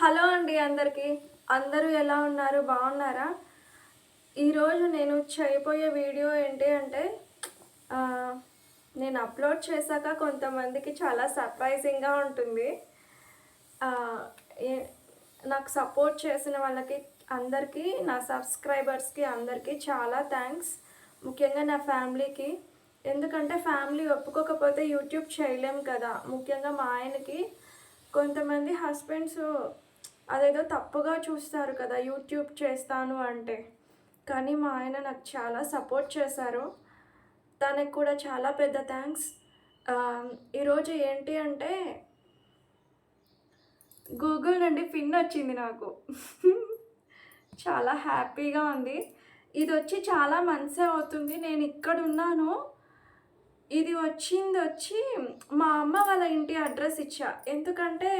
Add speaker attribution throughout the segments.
Speaker 1: Hello అండి అందరికీ. అందరూ ఎలా ఉన్నారు? బాగున్నారా? ఈరోజు నేను చేయబోయే వీడియో ఏంటి అంటే నేను అప్లోడ్ చేశాక కొంతమందికి చాలా సర్ప్రైజింగ్గా ఉంటుంది. ఏ- నాకు సపోర్ట్ చేసిన వాళ్ళకి అందరికీ నా సబ్స్క్రైబర్స్కి అందరికీ చాలా థ్యాంక్స్. ముఖ్యంగా నా ఫ్యామిలీకి. ఎందుకంటే ఫ్యామిలీ ఒప్పుకోకపోతే యూట్యూబ్ చేయలేం కదా. ముఖ్యంగా మా ఆయనకి. కొంతమంది హస్బెండ్స్ అదేదో తప్పుగా చూస్తారు కదా యూట్యూబ్ చేస్తాను అంటే. కానీ మా ఆయన నాకు చాలా సపోర్ట్ చేశారు. తనకు కూడా చాలా పెద్ద థ్యాంక్స్. ఈరోజు ఏంటి అంటే గూగుల్ నుండి పిన్ వచ్చింది నాకు. చాలా హ్యాపీగా ఉంది. ఇది వచ్చి చాలా మంత్సే అవుతుంది. నేను ఇక్కడ ఉన్నాను. ఇది వచ్చింది వచ్చి మా అమ్మ వాళ్ళ ఇంటి అడ్రస్ ఇచ్చా. ఎందుకంటే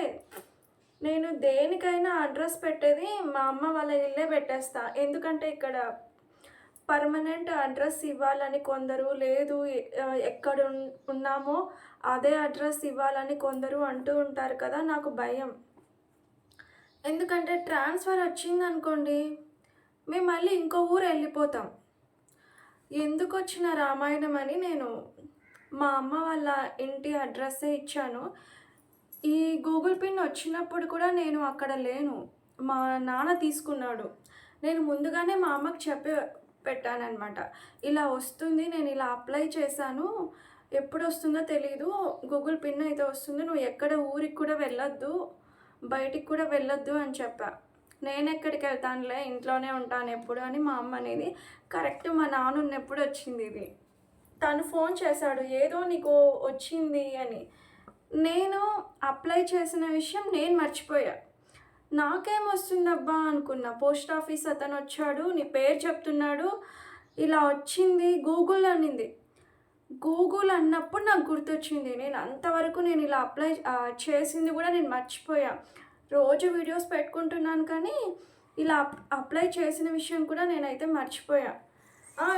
Speaker 1: నేను దేనికైనా అడ్రస్ పెట్టేది మా అమ్మ వాళ్ళ ఇల్లే పెట్టేస్తా. ఎందుకంటే ఇక్కడ పర్మనెంట్ అడ్రస్ ఇవ్వాలని కొందరు లేదు ఎక్కడ ఉన్నామో అదే అడ్రస్ ఇవ్వాలని కొందరు అంటూ ఉంటారు కదా నాకు భయం. ఎందుకంటే ట్రాన్స్ఫర్ వచ్చింది అనుకోండి మేము మళ్ళీ ఇంకో ఊరు వెళ్ళిపోతాం. ఎందుకు వచ్చిన రామాయణం అని నేను మా అమ్మ వాళ్ళ ఇంటి అడ్రస్సే ఇచ్చాను. ఈ గూగుల్ పిన్ వచ్చినప్పుడు కూడా నేను అక్కడ లేను. మా నాన్న తీసుకున్నాడు. నేను ముందుగానే మా అమ్మకి చెప్పి పెట్టానన్నమాట. ఇలా వస్తుంది నేను ఇలా అప్లై చేశాను. ఎప్పుడు వస్తుందో తెలీదు. గూగుల్ పిన్ అయితే వస్తుంది. నువ్వు ఎక్కడ ఊరికి కూడా వెళ్ళొద్దు బయటికి కూడా వెళ్ళొద్దు అని చెప్పా. నేను ఎక్కడికి వెళ్తానులే ఇంట్లోనే ఉంటాను ఎప్పుడు అని మా అమ్మ అనేది కరెక్ట్ మా నాన్న ఉన్నప్పుడు వచ్చింది ఇది. తను ఫోన్ చేశాడు ఏదో నీకు వచ్చింది అని. నేను అప్లై చేసిన విషయం నేను మర్చిపోయా. నాకేం వస్తుందబ్బా అనుకున్నా. పోస్ట్ ఆఫీస్ అతను వచ్చాడు నీ పేరు చెప్తున్నాడు ఇలా వచ్చింది గూగుల్ అనింది. గూగుల్ అన్నప్పుడు నాకు గుర్తొచ్చింది. నేను అంతవరకు నేను ఇలా అప్లై చేసింది కూడా నేను మర్చిపోయా. రోజు వీడియోస్ పెట్టుకుంటున్నాను కానీ ఇలా అప్- అప్లై చేసిన విషయం కూడా నేనైతే మర్చిపోయా.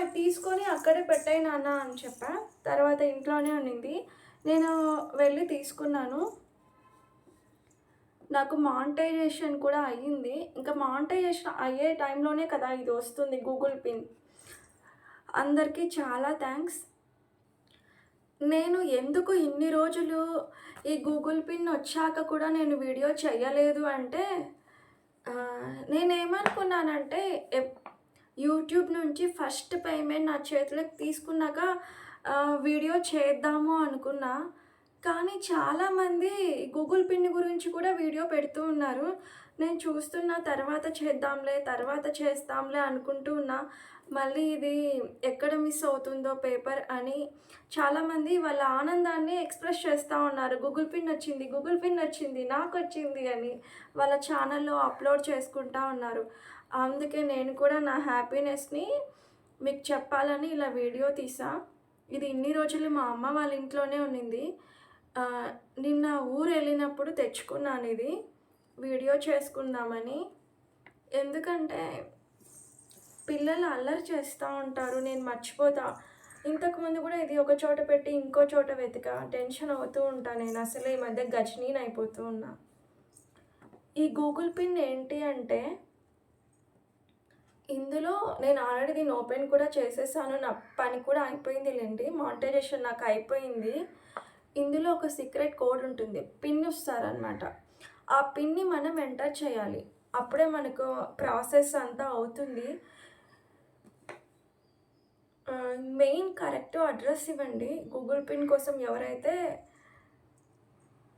Speaker 1: తీసుకొని అక్కడే పెట్టాయి నాన్న అని చెప్పా. తర్వాత ఇంట్లోనే ఉన్నింది నేను వెళ్ళి తీసుకున్నాను. నాకు మానిటైజేషన్ కూడా అయ్యింది. ఇంకా మానిటైజేషన్ అయ్యే టైంలోనే కదా ఇది వస్తుంది గూగుల్ పిన్. అందరికీ చాలా థ్యాంక్స్. నేను ఎందుకు ఇన్ని రోజులు ఈ గూగుల్ పిన్ వచ్చాక కూడా నేను వీడియో చేయలేదు అంటే నేనేమనుకున్నానంటే యూట్యూబ్ నుంచి ఫస్ట్ పేమెంట్ నా చేతిలోకి తీసుకున్నాక వీడియో చేద్దాము అనుకున్నా. కానీ చాలామంది గూగుల్ పిన్ గురించి కూడా వీడియో పెడుతూ ఉన్నారు. నేను చూస్తున్న తర్వాత చేద్దాంలే తర్వాత చేస్తాంలే అనుకుంటూ ఉన్నా. మళ్ళీ ఇది ఎక్కడ మిస్ అవుతుందో పేపర్ అని చాలామంది వాళ్ళ ఆనందాన్ని ఎక్స్ప్రెస్ చేస్తూ ఉన్నారు. గూగుల్ పిన్ వచ్చింది గూగుల్ పిన్ వచ్చింది నాకు వచ్చింది అని వాళ్ళ ఛానల్లో అప్లోడ్ చేసుకుంటా ఉన్నారు. అందుకే నేను కూడా నా హ్యాపీనెస్ని మీకు చెప్పాలని ఇలా వీడియో తీసా. ఇది ఇన్ని రోజులు మా అమ్మ వాళ్ళ ఇంట్లోనే ఉన్నింది. నిన్న ఊరు వెళ్ళినప్పుడు తెచ్చుకున్నాను ఇది. వీడియో చేసుకుందామని. ఎందుకంటే పిల్లలు అల్లరి చేస్తూ ఉంటారు నేను మర్చిపోతా. ఇంతకుముందు కూడా ఇది ఒక చోట పెట్టి ఇంకో చోట వెతిక టెన్షన్ అవుతూ ఉంటా నేను. అసలు ఈ మధ్య గజనీన్ అయిపోతూ ఉన్నా. ఈ గూగుల్ పిన్ ఏంటి అంటే ఇందులో నేను ఆల్రెడీ దీన్ని ఓపెన్ కూడా చేసేసాను. నా పని కూడా అయిపోయింది లేండి. మానిటైజేషన్ నాకు అయిపోయింది. ఇందులో ఒక సీక్రెట్ కోడ్ ఉంటుంది. పిన్ ఇస్తారనమాట ఆ పిన్ని మనం ఎంటర్ చేయాలి. అప్పుడే మనకు ప్రాసెస్ అంతా అవుతుంది. మెయిన్ కరెక్ట్ అడ్రస్ ఇవ్వండి. గూగుల్ పిన్ కోసం ఎవరైతే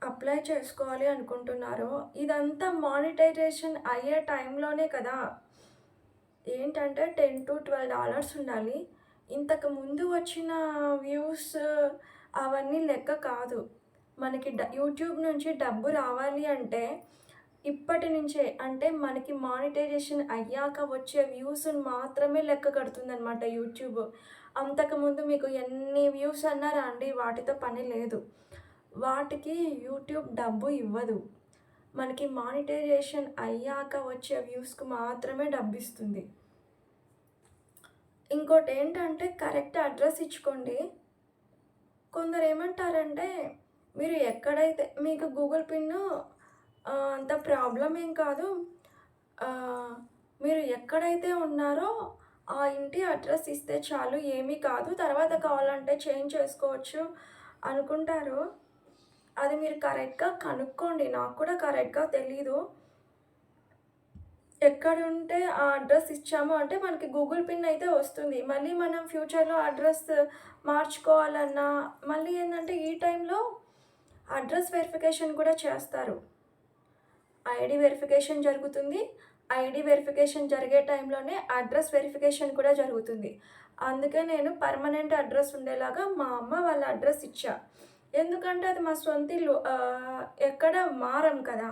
Speaker 1: అప్లై చేసుకోవాలి అనుకుంటున్నారో ఇదంతా మానిటైజేషన్ అయ్యే టైంలోనే కదా. ఏంటంటే టెన్ టు ట్వెల్వ్ డాలర్స్ ఉండాలి. ఇంతకు ముందు వచ్చిన వ్యూస్ అవన్నీ లెక్క కాదు. మనకి డ యూట్యూబ్ నుంచి డబ్బు రావాలి అంటే ఇప్పటి నుంచే అంటే మనకి మానిటైజేషన్ అయ్యాక వచ్చే వ్యూస్ మాత్రమే లెక్క కడుతుందనమాట యూట్యూబ్. అంతకుముందు మీకు ఎన్ని వ్యూస్ అన్నా రండి వాటితో పని లేదు. వాటికి యూట్యూబ్ డబ్బు ఇవ్వదు. మనకి మానిటైజేషన్ అయ్యాక వచ్చే వ్యూస్కి మాత్రమే డబ్బు ఇస్తుంది ఇంకోటి ఏంటంటే కరెక్ట్ అడ్రస్ ఇచ్చుకోండి. కొందరు ఏమంటారంటే మీరు ఎక్కడైతే మీకు గూగుల్ పిన్ అంత ప్రాబ్లం ఏం కాదు. మీరు ఎక్కడైతే ఉన్నారో ఆ ఇంటి అడ్రస్ ఇస్తే చాలు ఏమీ కాదు. తర్వాత కావాలంటే చేంజ్ చేసుకోవచ్చు అనుకుంటారు. అది మీరు కరెక్ట్గా కనుక్కోండి. నాకు కూడా కరెక్ట్గా తెలీదు. ఎక్కడ ఉంటే ఆ అడ్రస్ ఇచ్చాము అంటే మనకి గూగుల్ పిన్ అయితే వస్తుంది. మళ్ళీ మనం ఫ్యూచర్లో అడ్రస్ మార్చుకోవాలన్నా మళ్ళీ ఏంటంటే ఈ టైంలో అడ్రస్ వెరిఫికేషన్ కూడా చేస్తారు. ఐడి వెరిఫికేషన్ జరుగుతుంది. ఐడి వెరిఫికేషన్ జరిగే టైంలోనే అడ్రస్ వెరిఫికేషన్ కూడా జరుగుతుంది. అందుకే నేను పర్మనెంట్ అడ్రస్ ఉండేలాగా మా అమ్మ వాళ్ళ అడ్రస్ ఇచ్చా. ఎందుకంటే అది మా సొంత ఇల్లు. ఎక్కడ మారం కదా.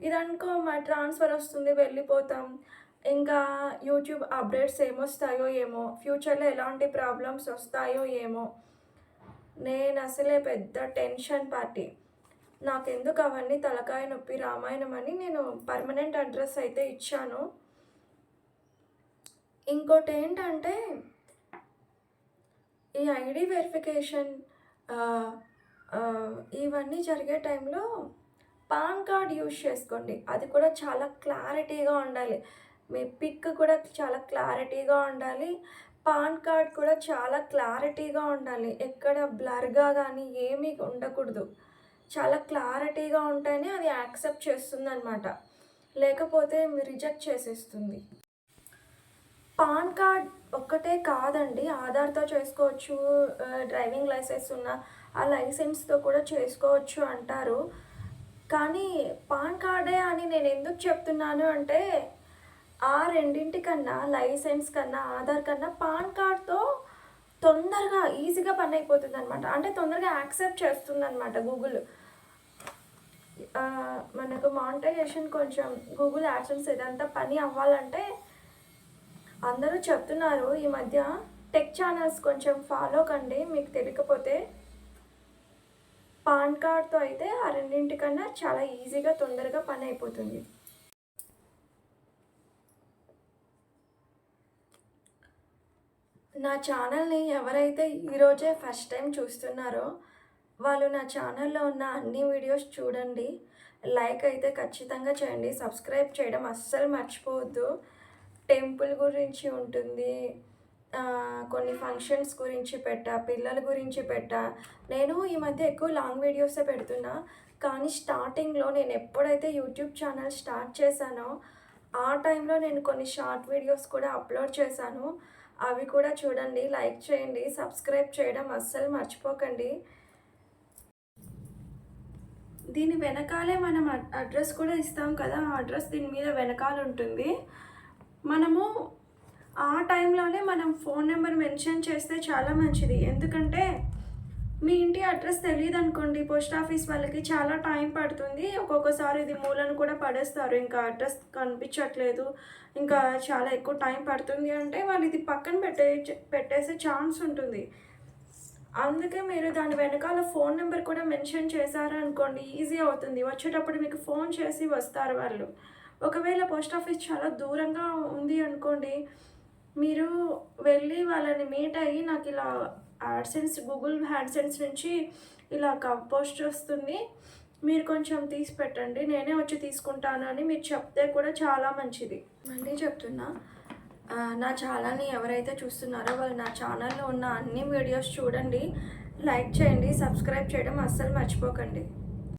Speaker 1: ఇదనుకో మా ట్రాన్స్ఫర్ వస్తుంది వెళ్ళిపోతాం. ఇంకా యూట్యూబ్ అప్డేట్స్ ఏమొస్తాయో ఏమో ఫ్యూచర్లో ఎలాంటి ప్రాబ్లమ్స్ వస్తాయో ఏమో. నేను అసలే పెద్ద టెన్షన్ పార్టీ. నాకెందుకు అవన్నీ తలకాయ నొప్పి రామాయణం అని నేను పర్మనెంట్ అడ్రస్ అయితే ఇచ్చాను. ఇంకోటి ఏంటంటే ఈ ఐడి వెరిఫికేషన్ ఇవన్నీ జరిగే టైంలో పాన్ కార్డ్ యూజ్ చేసుకోండి. అది కూడా చాలా క్లారిటీగా ఉండాలి. మీ పిక్ కూడా చాలా క్లారిటీగా ఉండాలి. పాన్ కార్డ్ కూడా చాలా క్లారిటీగా ఉండాలి. ఎక్కడ బ్లర్గా కానీ ఏమీ ఉండకూడదు. చాలా క్లారిటీగా ఉంటేనే అది యాక్సెప్ట్ చేస్తుందన్నమాట. లేకపోతే రిజెక్ట్ చేసేస్తుంది. పాన్ కార్డ్ ఒక్కటే కాదండి. ఆధార్తో చేసుకోవచ్చు డ్రైవింగ్ లైసెన్స్ ఉన్న ఆ లైసెన్స్తో కూడా చేసుకోవచ్చు అంటారు. కానీ పాన్ కార్డే అని నేను ఎందుకు చెప్తున్నాను అంటే ఆ రెండింటికన్నా లైసెన్స్ కన్నా ఆధార్ కన్నా పాన్ కార్డ్తో తొందరగా ఈజీగా పని అయిపోతుంది అనమాట అంటే తొందరగా యాక్సెప్ట్ చేస్తుంది అనమాట గూగుల్ మనకు మానిటైజేషన్ కొంచెం గూగుల్ యాడ్సెన్స్ ఇదంతా పని అవ్వాలంటే అందరూ చెప్తున్నారు. ఈ మధ్య టెక్ ఛానల్స్ కొంచెం ఫాలో కండి మీకు తెలియకపోతే పాన్ కార్డ్తో అయితే ఆ రెండింటికన్నా చాలా ఈజీగా తొందరగా పని అయిపోతుంది. నా ఛానల్ని ఎవరైతే ఈరోజే ఫస్ట్ టైం చూస్తున్నారో వాళ్ళు నా ఛానల్లో ఉన్న అన్ని వీడియోస్ చూడండి. లైక్ అయితే ఖచ్చితంగా చేయండి. సబ్స్క్రైబ్ చేయడం అస్సలు మర్చిపోవద్దు. టెంపుల్ గురించి ఉంటుంది. కొన్ని ఫంక్షన్స్ గురించి పెట్టా పిల్లల గురించి పెట్టా. నేను ఈ మధ్య ఎక్కువ లాంగ్ వీడియోసే పెడుతున్నా. కానీ స్టార్టింగ్లో నేను ఎప్పుడైతే యూట్యూబ్ ఛానల్ స్టార్ట్ చేశానో ఆ టైంలో నేను కొన్ని షార్ట్ వీడియోస్ కూడా అప్లోడ్ చేశాను. అవి కూడా చూడండి లైక్ చేయండి సబ్స్క్రైబ్ చేయడం అస్సలు మర్చిపోకండి. దీని వెనకాలే మనం అడ్- అడ్రస్ కూడా ఇస్తాం కదా ఆ అడ్రస్ దీని మీద వెనకాల ఉంటుంది. మనము ఆ టైంలోనే మనం ఫోన్ నెంబర్ మెన్షన్ చేస్తే చాలా మంచిది. ఎందుకంటే మీ ఇంటి అడ్రస్ తెలియదు అనుకోండి పోస్ట్ ఆఫీస్ వాళ్ళకి చాలా టైం పడుతుంది. ఒక్కొక్కసారి ఇది మూలను కూడా పడేస్తారు. ఇంకా అడ్రస్ కనిపించట్లేదు. ఇంకా చాలా ఎక్కువ టైం పడుతుంది అంటే వాళ్ళు ఇది పక్కన పెట్టే పెట్టేసే ఛాన్స్ ఉంటుంది. అందుకే మీరు దాని వెనకాల ఫోన్ నెంబర్ కూడా మెన్షన్ చేశారనుకోండి ఈజీ అవుతుంది. వచ్చేటప్పుడు మీకు ఫోన్ చేసి వస్తారు వాళ్ళు. ఒకవేళ పోస్ట్ ఆఫీస్ చాలా దూరంగా ఉంది అనుకోండి మీరు వెళ్ళి వాళ్ళని మీట్ అయ్యి నాకు ఇలా యాడ్సెన్స్ గూగుల్ హ్యాడ్సెన్స్ నుంచి ఇలా కవ్ పోస్ట్ వస్తుంది. మీరు కొంచెం తీసి పెట్టండి. నేనే వచ్చి తీసుకుంటాను అని మీరు చెప్తే కూడా చాలా మంచిది. మళ్ళీ చెప్తున్నా నా ఛానల్ని ఎవరైతే చూస్తున్నారో వాళ్ళు నా ఛానల్లో ఉన్న అన్ని వీడియోస్ చూడండి. లైక్ చేయండి సబ్స్క్రైబ్ చేయడం అస్సలు మర్చిపోకండి.